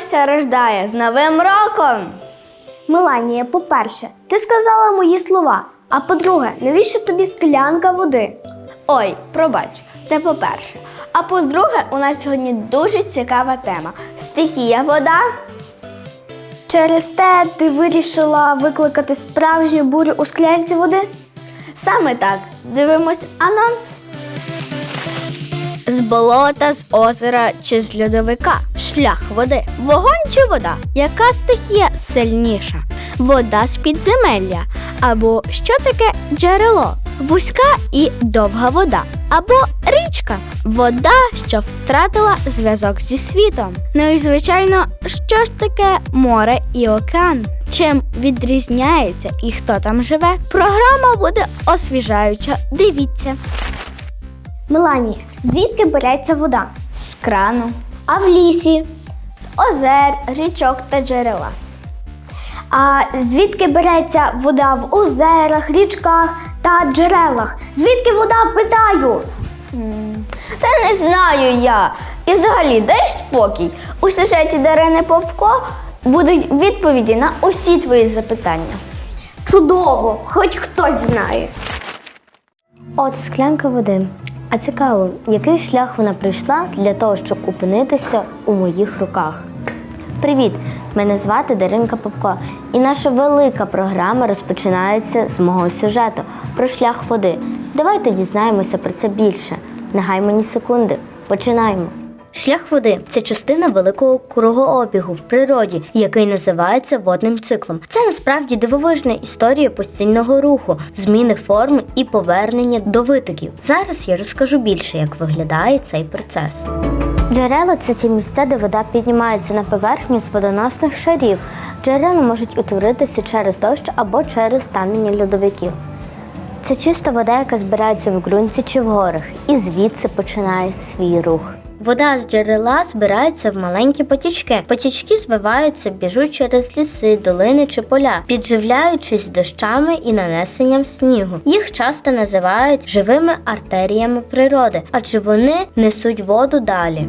Привіт! Рождає з Новим роком! Меланія, по-перше, ти сказала мої слова. А по-друге, навіщо тобі склянка води? Ой, пробач, це по-перше. А по-друге, у нас сьогодні дуже цікава тема стихія вода. Через те ти вирішила викликати справжню бурю у склянці води? Саме так. Дивимось анонс. З болота, з озера чи з льодовика. Шлях води. Вогонь чи вода? Яка стихія сильніша? Вода з підземелля. Або що таке джерело? Вузька і довга вода. Або річка. Вода, що втратила зв'язок зі світом. Ну і звичайно, що ж таке море і океан? Чим відрізняється і хто там живе? Програма буде освіжаюча. Дивіться. Меланія, звідки береться вода? З крану, А в лісі? з озер, річок та джерела. А звідки береться вода в озерах, річках та джерелах? Звідки вода питаю? Це не знаю я. І взагалі дай спокій. У сюжеті Дарини Попко будуть відповіді на усі твої запитання. Чудово, хоч хтось знає. От склянка води. А цікаво, який шлях вона прийшла для того, щоб опинитися у моїх руках. Привіт! Мене звати Даринка Попко, і наша велика програма розпочинається з мого сюжету про шлях води. Давайте дізнаємося про це більше. Не мені секунди. Починаємо. Шлях води це частина великого кругообігу в природі, який називається водним циклом. Це насправді дивовижна історія постійного руху, зміни форми і повернення до витоків. Зараз я розкажу більше, як виглядає цей процес. Джерела це ті місця, де вода піднімається на поверхню з водоносних шарів. Джерела можуть утворитися через дощ або через станення льодовиків. Це чиста вода, яка збирається в ґрунті чи в горах, і звідси починає свій рух. Вода з джерела збирається в маленькі потічки. Потічки звиваються, біжуть через ліси, долини чи поля, підживляючись дощами і нанесенням снігу. Їх часто називають живими артеріями природи, адже вони несуть воду далі.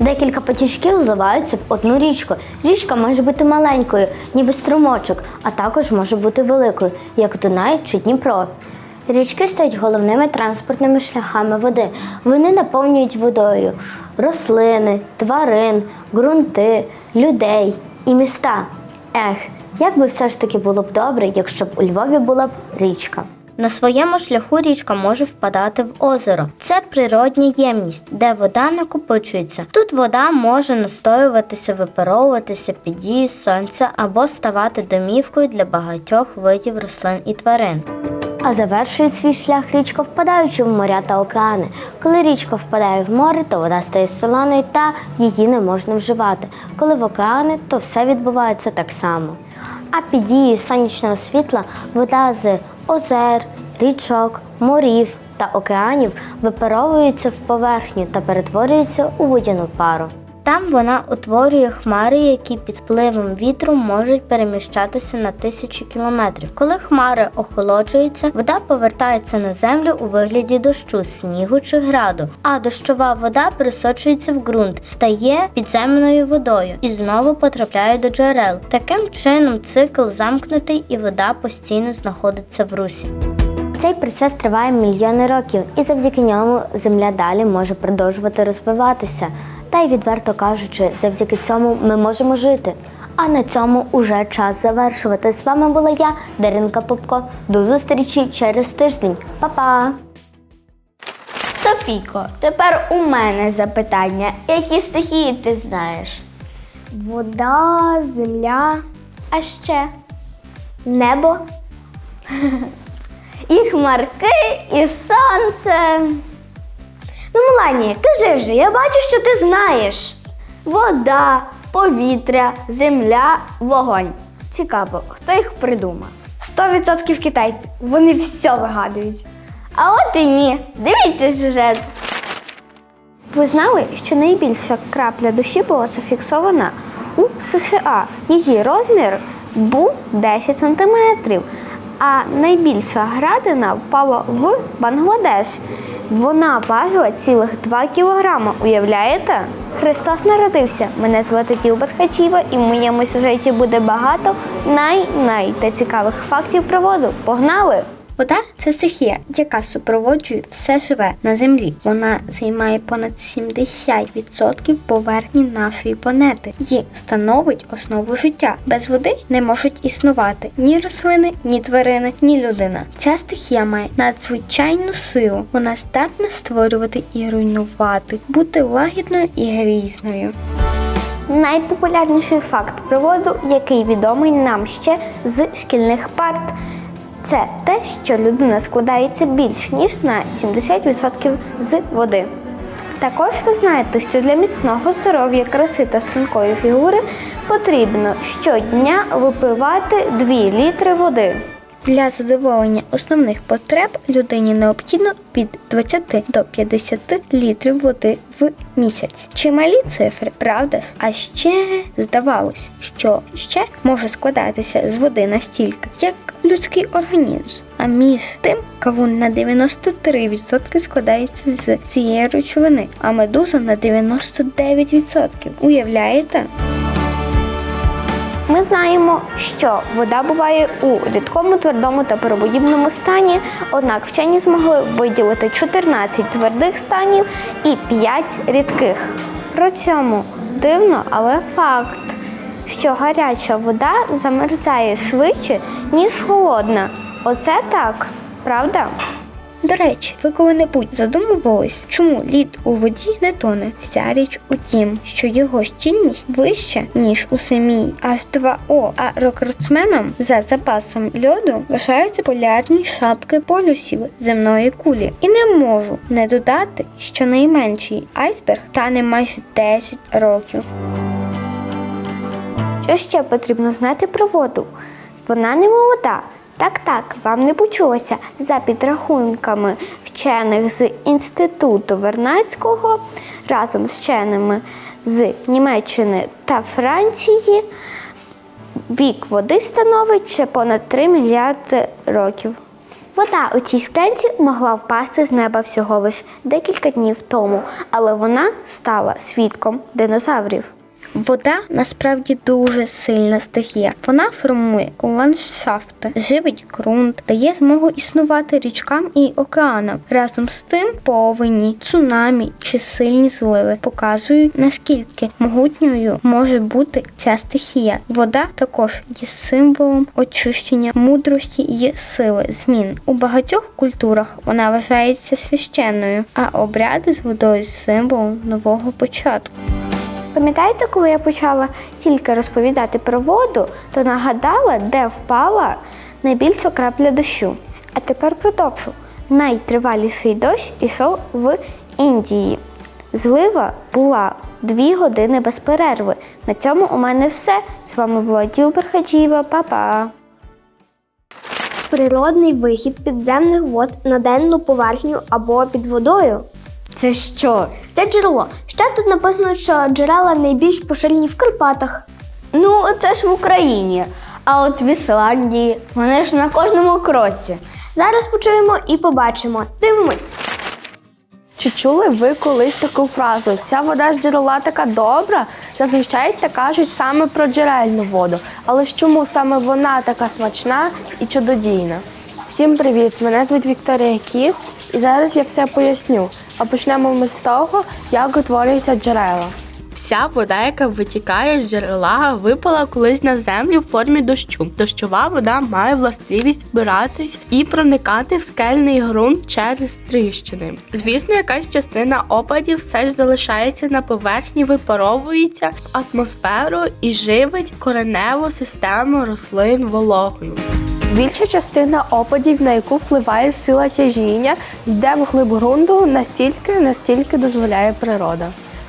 Декілька потічків зливаються в одну річку. Річка може бути маленькою, ніби струмочок, а також може бути великою, як Дунай чи Дніпро. Річки стають головними транспортними шляхами води. Вони наповнюють водою рослини, тварин, ґрунти, людей і міста. Ех, як би все ж таки було б добре, якщо б у Львові була б річка. На своєму шляху річка може впадати в озеро. Це природня ємність, де вода накопичується. Тут вода може настоюватися, випаровуватися під дією сонця або ставати домівкою для багатьох видів рослин і тварин. А завершує свій шлях річка, впадаючи в моря та океани. Коли річка впадає в море, то вода стає солоною та її не можна вживати. Коли в океани, то все відбувається так само. А під дією сонячного світла вода з озер, річок, морів та океанів випаровується в поверхню та перетворюється у водяну пару. Там вона утворює хмари, які під впливом вітру можуть переміщатися на тисячі кілометрів. Коли хмари охолоджуються, вода повертається на землю у вигляді дощу, снігу чи граду, а дощова вода присочується в ґрунт, стає підземною водою і знову потрапляє до джерел. Таким чином цикл замкнутий і вода постійно знаходиться в русі. Цей процес триває мільйони років, і завдяки ньому земля далі може продовжувати розвиватися. Та й відверто кажучи, завдяки цьому ми можемо жити. А на цьому уже час завершувати. З вами була я, Даринка Попко. До зустрічі через тиждень. Па-па! Софійко, тепер у мене запитання. Які стихії ти знаєш? Вода, земля, А ще небо. і хмарки, і сонце. Ну, Меланія, кажи вже, я бачу, що ти знаєш. Вода, повітря, земля, вогонь. Цікаво, хто їх придумав? 100% китайці. Вони все вигадують. А от і ні. Дивіться сюжет. Ви знали, що найбільша крапля душі була зафіксована у США. Її розмір був 10 сантиметрів, а найбільша градина впала в Бангладеш. Вона важила цілих 2 кілограма. Уявляєте? Христос народився. Мене звати Ділбер Хачіва, і в моєму сюжеті буде багато най-най та цікавих фактів про воду. Погнали! Вода це стихія, яка супроводжує все живе на землі. Вона займає понад 70% поверхні нашої планети і становить основу життя. Без води не можуть існувати ні рослини, ні тварини, ні людина. Ця стихія має надзвичайну силу. Вона здатна створювати і руйнувати, бути лагідною і грізною. Найпопулярніший факт про воду, який відомий нам ще з шкільних парт, це те, що людина складається більш ніж на 70% з води. Також ви знаєте, що для міцного здоров'я, краси та стрункої фігури потрібно щодня випивати 2 літри води. Для задоволення основних потреб людині необхідно від 20 до 50 літрів води в місяць. Чималі цифри, правда ж? А ще здавалось, що ще може складатися з води настільки, як людський організм. А між тим кавун на 93% складається з цієї речовини, а медуза на 99%. Уявляєте? Ми знаємо, що вода буває у рідкому, твердому та пароподібному стані, однак вчені змогли виділити 14 твердих станів і 5 рідких. При цьому дивно, але факт, що гаряча вода замерзає швидше, ніж холодна. Оце так, правда? До речі, ви коли-небудь задумувались, чому лід у воді не тоне? Вся річ у тім, що його щільність вища, ніж у самій H2O, а рекордсменом за запасом льоду вважаються полярні шапки полюсів земної кулі. І не можу не додати, що найменший айсберг тане майже 10 років. Що ще потрібно знати про воду? Вона не молода. Так, так, вам не почулося. За підрахунками вчених з інституту Вернадського разом з вченими з Німеччини та Франції вік води становить ще понад 3 мільярди років. Вода у цій склянці могла впасти з неба всього лиш декілька днів тому, але вона стала свідком динозаврів. Вода насправді дуже сильна стихія. Вона формує ландшафти, живить ґрунт, дає змогу існувати річкам і океанам. Разом з тим повені, цунамі чи сильні зливи показують наскільки могутньою може бути ця стихія. Вода також є символом очищення, мудрості і сили змін. У багатьох культурах вона вважається священною, а обряди з водою символом нового початку. Пам'ятаєте, коли я почала тільки розповідати про воду, то нагадала, де впала найбільша крапля дощу. А тепер продовжу. Найтриваліший дощ ішов в Індії. Злива була дві години без перерви. На цьому у мене все. З вами була Ділбер Хаджіва. Па-па! Природний вихід підземних вод на денну поверхню або під водою. Це що? Це джерело. Ще тут написано, що джерела найбільш поширені в Карпатах. Ну, це ж в Україні. А от в Ісландії вони ж на кожному кроці. Зараз почуємо і побачимо. Дивимось. Чи чули ви колись таку фразу? Ця вода з джерела така добра? Зазвичай так кажуть саме про джерельну воду. Але ж чому саме вона така смачна і чудодійна? Всім привіт! Мене звуть Вікторія Кіт, і зараз я все поясню. А почнемо ми з того, як утворюються джерела. Вся вода, яка витікає з джерела, випала колись на землю в формі дощу. Дощова вода має властивість збиратись і проникати в скельний ґрунт через тріщини. Звісно, якась частина опадів все ж залишається на поверхні, випаровується в атмосферу і живить кореневу систему рослин вологою. Більша частина опадів, на яку впливає сила тяжіння, йде в глиб ґрунту настільки, настільки дозволяє природа.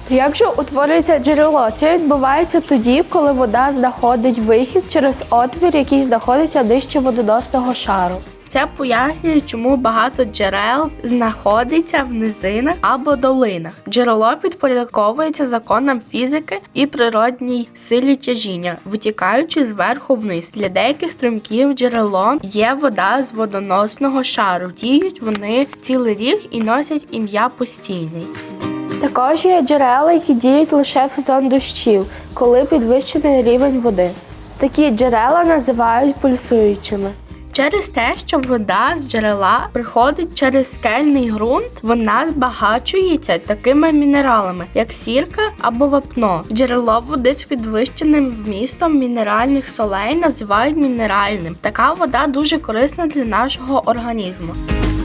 То як же утворюється джерело? Це відбувається тоді, коли вода знаходить вихід через отвір, який знаходиться нижче водоносного шару. Це пояснює, чому багато джерел знаходиться в низинах або долинах. Джерело підпорядковується законам фізики і природній силі тяжіння, витікаючи зверху вниз. Для деяких струмків джерелом є вода з водоносного шару. Діють вони цілий рік і носять ім'я постійний. Також є джерела, які діють лише в сезон дощів, коли підвищений рівень води. Такі джерела називають пульсуючими. Через те, що вода з джерела приходить через скельний ґрунт, вона збагачується такими мінералами, як сірка або вапно. Джерело води з підвищеним вмістом мінеральних солей називають мінеральним. Така вода дуже корисна для нашого організму.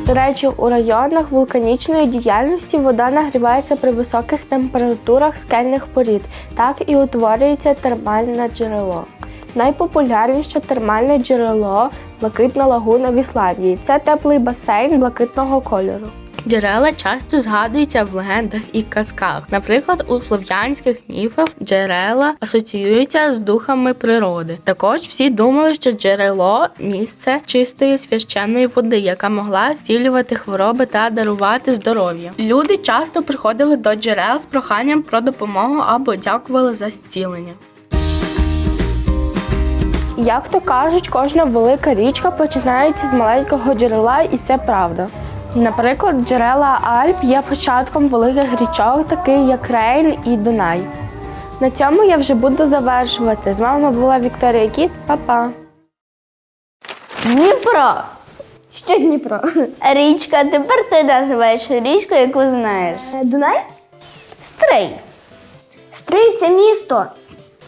До речі, у районах вулканічної діяльності вода нагрівається при високих температурах скельних порід, так і утворюється термальне джерело. Найпопулярніше термальне джерело блакитна лагуна в Ісландії. Це теплий басейн блакитного кольору. Джерела часто згадуються в легендах і казках. Наприклад, у слов'янських міфах джерела асоціюються з духами природи. Також всі думали, що джерело місце чистої священної води, яка могла зцілювати хвороби та дарувати здоров'я. Люди часто приходили до джерел з проханням про допомогу або дякували за зцілення. Як то кажуть, кожна велика річка починається з маленького джерела, і це правда. Наприклад, джерела Альп є початком великих річок, таких як Рейн і Дунай. На цьому я вже буду завершувати. З вами була Вікторія Кіт. Па-па! Дніпро. Ще Дніпро. Річка, тепер ти називаєш річку, яку знаєш. Дунай? Стрий. Стрий це місто.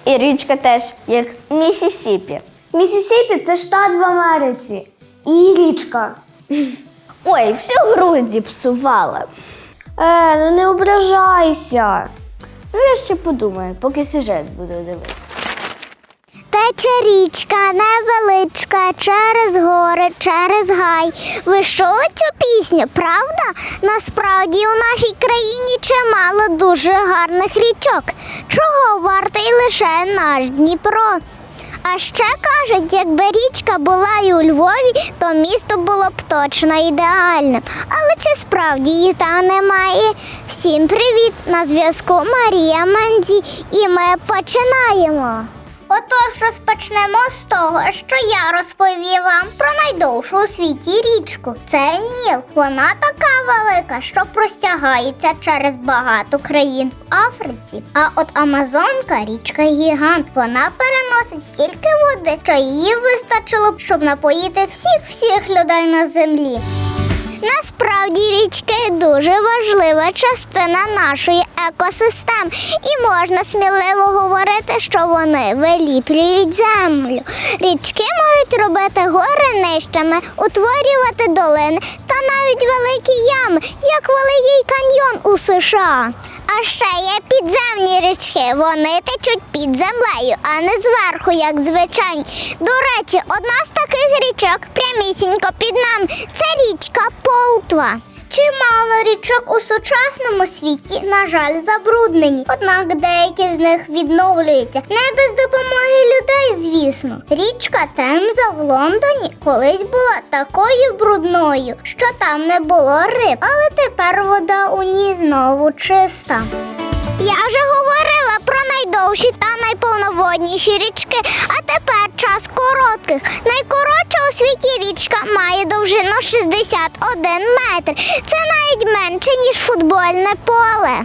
І річка теж як Місісіпі. Місісіпі це штат в Америці. І річка. Ой, всю груді псувала. Е, ну не ображайся. Ну я ще подумаю, поки сюжет буду дивитися. Тече річка невеличка через гори, через гай. Ви чули цю пісню, правда? Насправді у нашій країні чимало дуже гарних річок, чого вартий лише наш Дніпро. А ще кажуть, якби річка була і у Львові, то місто було б точно ідеальним. Але чи справді її там немає? Всім привіт! На зв'язку Марія Мандзі, і ми починаємо. Отож розпочнемо з того, що я розповів вам про найдовшу у світі річку. Це Ніл. Вона така велика, що простягається через багато країн в Африці. А от Амазонка річка гігант. Вона переносить стільки води, що її вистачило б, щоб напоїти всіх всіх людей на землі. Насправді річки дуже важлива частина нашої екосистеми, і можна сміливо говорити, що вони виліплюють землю. Річки можуть робити гори нижчими, утворювати долини та навіть великі ями, як Великий каньйон у США. А ще є підземні річки. Вони течуть під землею, а не зверху, як звичайно. До речі, одна з таких річок прямісінько під нами це річка Полтва. Чимало річок у сучасному світі, на жаль, забруднені. Однак деякі з них відновлюються не без допомоги людей, звісно. Річка Темза в Лондоні колись була такою брудною, що там не було риб, але тепер вода у ній знову чиста. Я вже говорила про найдовші та найповноводніші річки, а тепер час коротких. Найкоротша у світі річка має довжину 61 метр. Це навіть менше, ніж футбольне поле.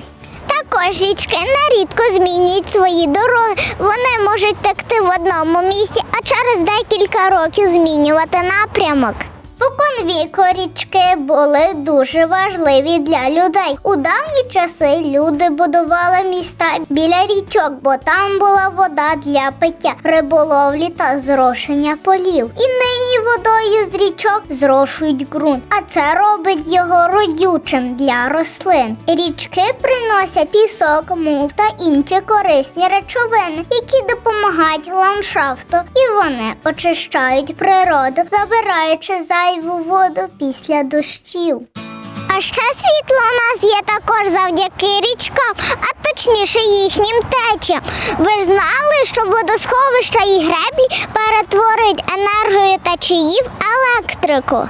Також річки нерідко змінюють свої дороги. Вони можуть текти в одному місці, а через декілька років змінювати напрямок. Споконвіку річки були дуже важливі для людей. У давні часи люди будували міста біля річок, бо там була вода для пиття, риболовлі та зрошення полів. І нині водою з річок зрошують ґрунт, а це робить його родючим для рослин. Річки приносять пісок, мул та інші корисні речовини, які допомагають ландшафту, і вони очищають природу, забираючи зайву воду після дощів. А ще світло у нас є також завдяки річкам, а точніше їхнім течіям. Ви ж знали, що водосховища і греблі перетворюють енергію течіїв електрику.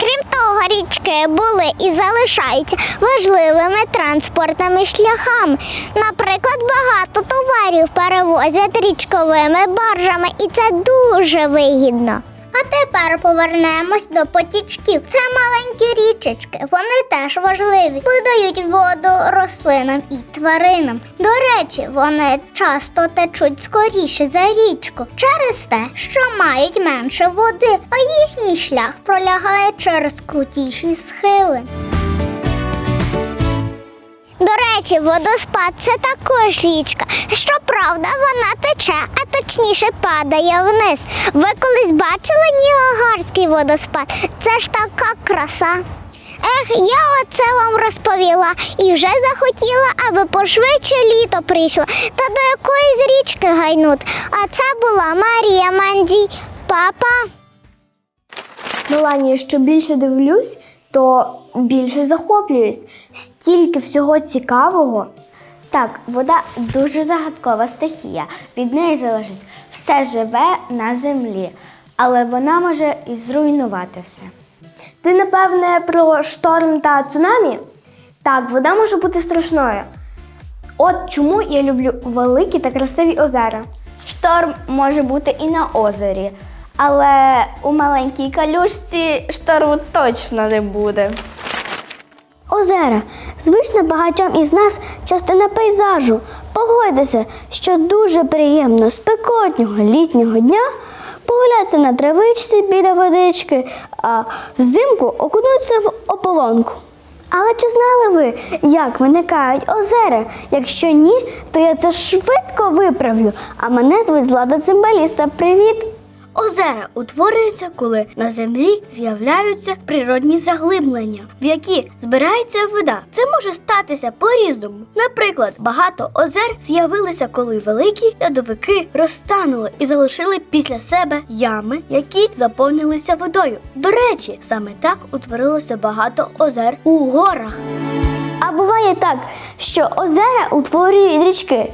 Крім того, річки були і залишаються важливими транспортними шляхами. Наприклад, багато товарів перевозять річковими баржами, і це дуже вигідно. А тепер повернемось до потічків. Це маленькі річечки. Вони теж важливі. Подають воду рослинам і тваринам. До речі, вони часто течуть скоріше за річку через те, що мають менше води, а їхній шлях пролягає через крутіші схили. До речі, водоспад це також річка. Щоправда, вона тече, а точніше падає вниз. Ви колись бачили Ніагарський водоспад? Це ж така краса. Ех, я оце вам розповіла і вже захотіла, аби пошвидше літо прийшло та до якоїсь річки гайнуть. А це була Марія Мандзій. Папа. Меланія, що більше дивлюсь, то більше захоплююсь. Стільки всього цікавого. Так, вода дуже загадкова стихія. Від неї залежить все живе на землі, але вона може і зруйнувати все. Ти, напевне, про шторм та цунамі? Так, вода може бути страшною. От чому я люблю великі та красиві озера. Шторм може бути і на озері, але у маленькій калюшці шторму точно не буде. Озера, звична багатьом із нас частина пейзажу. Погодьтеся, що дуже приємно спекотнього літнього дня погулятися на травичці біля водички, а взимку окунутися в ополонку. Але чи знали ви, як виникають озера? Якщо ні, то я це швидко виправлю. А мене звуть Злата Цимбаліста. Привіт! Озера утворюються, коли на землі з'являються природні заглиблення, в які збирається вода. Це може статися по-різному. Наприклад, багато озер з'явилися, коли великі льодовики розтанули і залишили після себе ями, які заповнилися водою. До речі, саме так утворилося багато озер у горах. А буває так, що озера утворюють річки.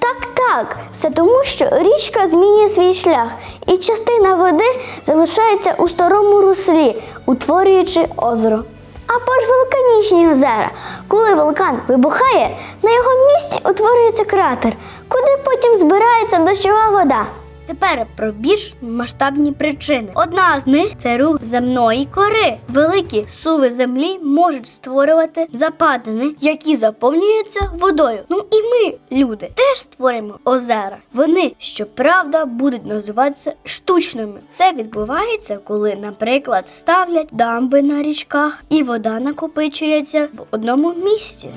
Так, так, все тому, що річка змінює свій шлях, і частина води залишається у старому руслі, утворюючи озеро. Або ж вулканічні озера. Коли вулкан вибухає, на його місці утворюється кратер, куди потім збирається дощова вода. Тепер про більш масштабні причини. Одна з них це рух земної кори. Великі суви землі можуть створювати западини, які заповнюються водою. Ну і ми, люди, теж створюємо озера. Вони, щоправда, будуть називатися штучними. Це відбувається, коли, наприклад, ставлять дамби на річках, і вода накопичується в одному місці.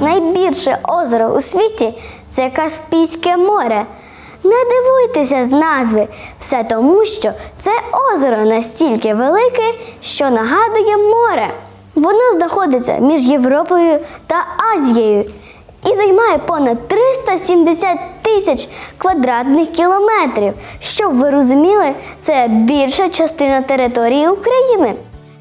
Найбільше озеро у світі це Каспійське море. Не дивуйтеся з назви, все тому, що це озеро настільки велике, що нагадує море. Воно знаходиться між Європою та Азією і займає понад 370 тисяч квадратних кілометрів. Щоб ви розуміли, це більша частина території України.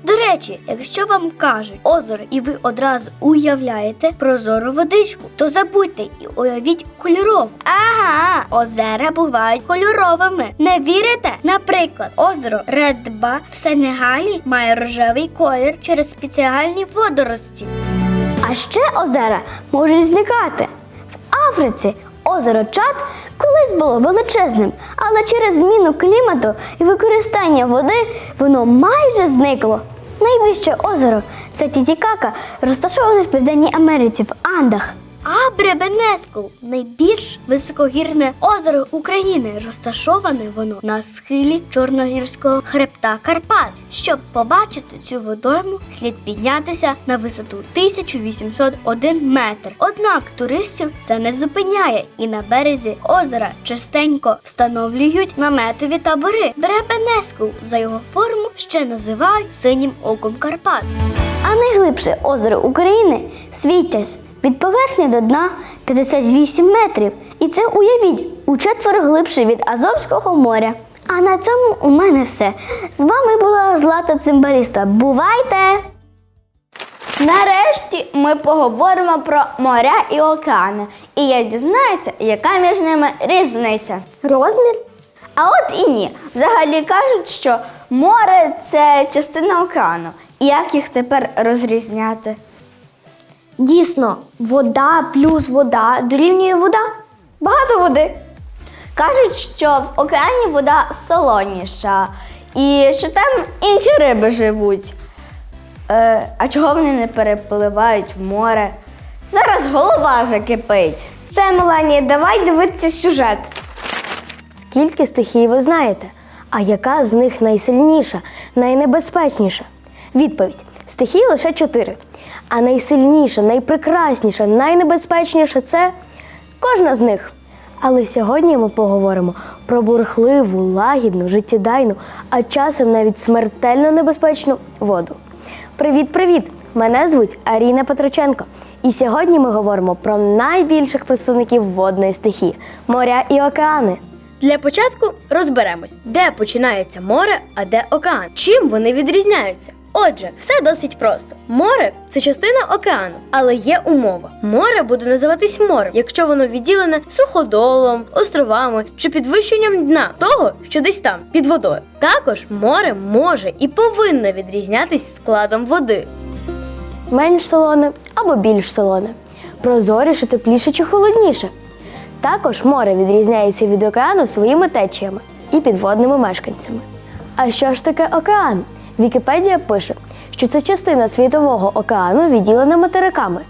До речі, якщо вам кажуть озеро, і ви одразу уявляєте прозору водичку, то забудьте і уявіть кольорову. Ага, озера бувають кольоровими. Не вірите? Наприклад, озеро Редба в Сенегалі має рожевий колір через спеціальні водорості. А ще озера можуть зникати. В Африці озеро Чад колись було величезним, але через зміну клімату і використання води воно майже зникло. Найвище озеро це Тітікака, розташоване в Південній Америці в Андах. А Бребенеску найбільш високогірне озеро України. Розташоване воно на схилі Чорногірського хребта Карпат. Щоб побачити цю водойму, слід піднятися на висоту 1801 метр. Однак туристів це не зупиняє, і на березі озера частенько встановлюють наметові табори. Бребенеску за його форму ще називають синім оком Карпат. А найглибше озеро України Світязь від поверхні до дна 58 метрів. І це уявіть у четверо глибше від Азовського моря. А на цьому у мене все. З вами була Злата Цимбаліста. Бувайте! Нарешті ми поговоримо про моря і океани. І я дізнаюся, яка між ними різниця. Розмір? А от і ні. Взагалі кажуть, що море це частина океану. І як їх тепер розрізняти? Дійсно, вода плюс вода дорівнює вода. Багато води. Кажуть, що в океані вода солоніша І що там інші риби живуть. Е, а чого вони не перепливають в море? Зараз голова закипить. Все, Меланія, давай дивитися сюжет. Скільки стихій ви знаєте? А яка з них найсильніша, найнебезпечніша? Відповідь: стихій лише чотири. А найсильніша, найпрекрасніша, найнебезпечніша це кожна з них. Але сьогодні ми поговоримо про бурхливу, лагідну, життєдайну, а часом навіть смертельно небезпечну воду. Привіт-привіт! Мене звуть Аріна Петроченко. І сьогодні ми говоримо про найбільших представників водної стихії моря і океани. Для початку розберемось, де починається море, а де океан. Чим вони відрізняються? Отже, все досить просто. Море це частина океану, але є умова. Море буде називатись морем, якщо воно відділене суходолом, островами чи підвищенням дна того, що десь там під водою. Також море може і повинно відрізнятись складом води. менш солоне або більш солоне, прозоріше, тепліше чи холодніше. Також море відрізняється від океану своїми течіями і підводними мешканцями. А що ж таке океан? Вікіпедія пише, що це частина світового океану, відділена материками,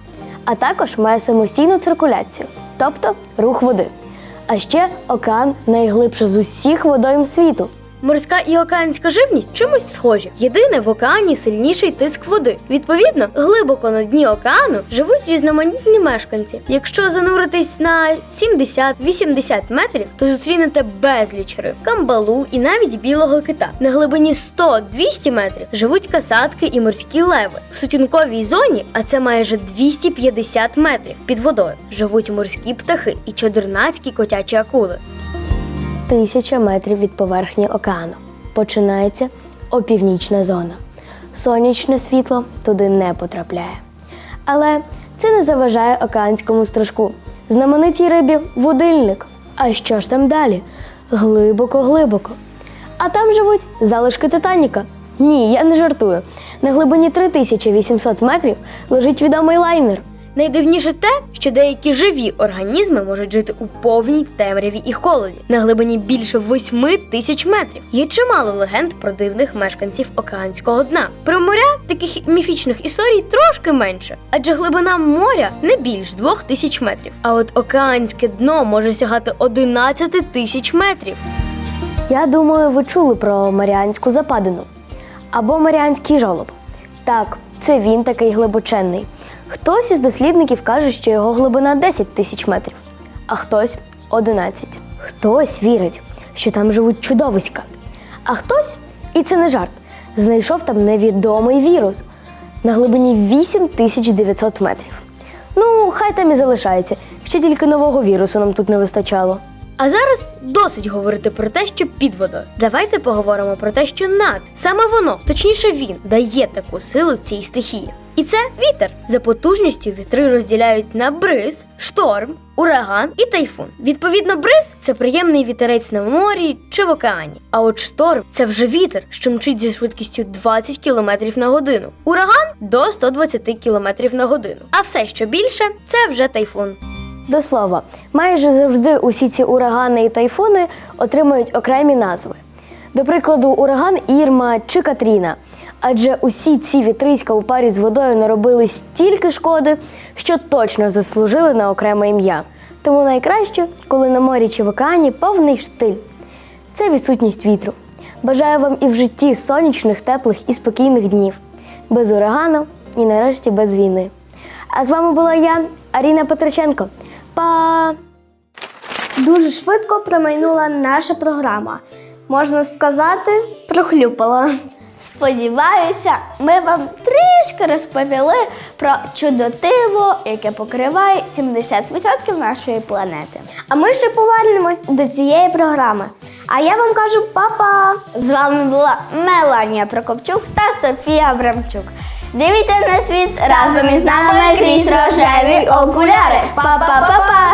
а також має самостійну циркуляцію, тобто рух води. А ще океан найглибше з усіх водойм світу. Морська і океанська живність чимось схожі. Єдине в океані сильніший тиск води. Відповідно, глибоко на дні океану живуть різноманітні мешканці. Якщо зануритись на 70-80 метрів, то зустрінете безліч риб, камбалу і навіть білого кита. На глибині 100-200 метрів живуть касатки і морські леви. В сутінковій зоні, а це майже 250 метрів під водою, живуть морські птахи і чодернацькі котячі акули. Тисяча метрів від поверхні океану. Починається опівнічна зона. Сонячне світло туди не потрапляє. Але це не заважає океанському стражку. Знаменитій рибі водильник. А що ж там далі? Глибоко-глибоко. А там живуть залишки Титаніка. Ні, я не жартую. На глибині 3800 метрів лежить відомий лайнер. Найдивніше те, що деякі живі організми можуть жити у повній темряві і холоді на глибині більше 8 тисяч метрів. Є чимало легенд про дивних мешканців океанського дна. Про моря таких міфічних історій трошки менше, адже глибина моря не більш 2 тисяч метрів. А от океанське дно може сягати 11 тисяч метрів. Я думаю, ви чули про Маріанську западину або Маріанський жолоб. Так, це він такий глибоченний. Хтось із дослідників каже, що його глибина 10 тисяч метрів, а хтось 11. Хтось вірить, що там живуть чудовиська. А хтось, і це не жарт, знайшов там невідомий вірус на глибині 8900 метрів. Ну, хай там і залишається. Ще тільки нового вірусу нам тут не вистачало. А зараз досить говорити про те, що під водою. Давайте поговоримо про те, що над саме воно, точніше, він дає таку силу цій стихії. І це вітер. За потужністю вітри розділяють на бриз, шторм, ураган і тайфун. Відповідно, бриз це приємний вітерець на морі чи в океані. А от шторм це вже вітер, що мчить зі швидкістю 20 км на годину. Ураган до 120 км на годину. А все, що більше, це вже тайфун. До слова, майже завжди усі ці урагани і тайфуни отримують окремі назви. До прикладу, ураган Ірма чи Катріна. Адже усі ці вітриська у парі з водою наробили стільки шкоди, що точно заслужили на окреме ім'я. Тому найкраще, коли на морі чи в океані повний штиль. Це відсутність вітру. Бажаю вам і в житті сонячних, теплих і спокійних днів, без урагану і нарешті без війни. А з вами була я, Аріна Петриченко. Па! Дуже швидко промайнула наша програма. Можна сказати, прохлюпала. Сподіваюся, ми вам трішки розповіли про чудотиво, яке покриває 70% нашої планети. А ми ще повернемось до цієї програми. А я вам кажу па-па! З вами була Меланія Прокопчук та Софія Абрамчук. Дивіться на світ разом із нами крізь рожеві окуляри. Па-па-па-па!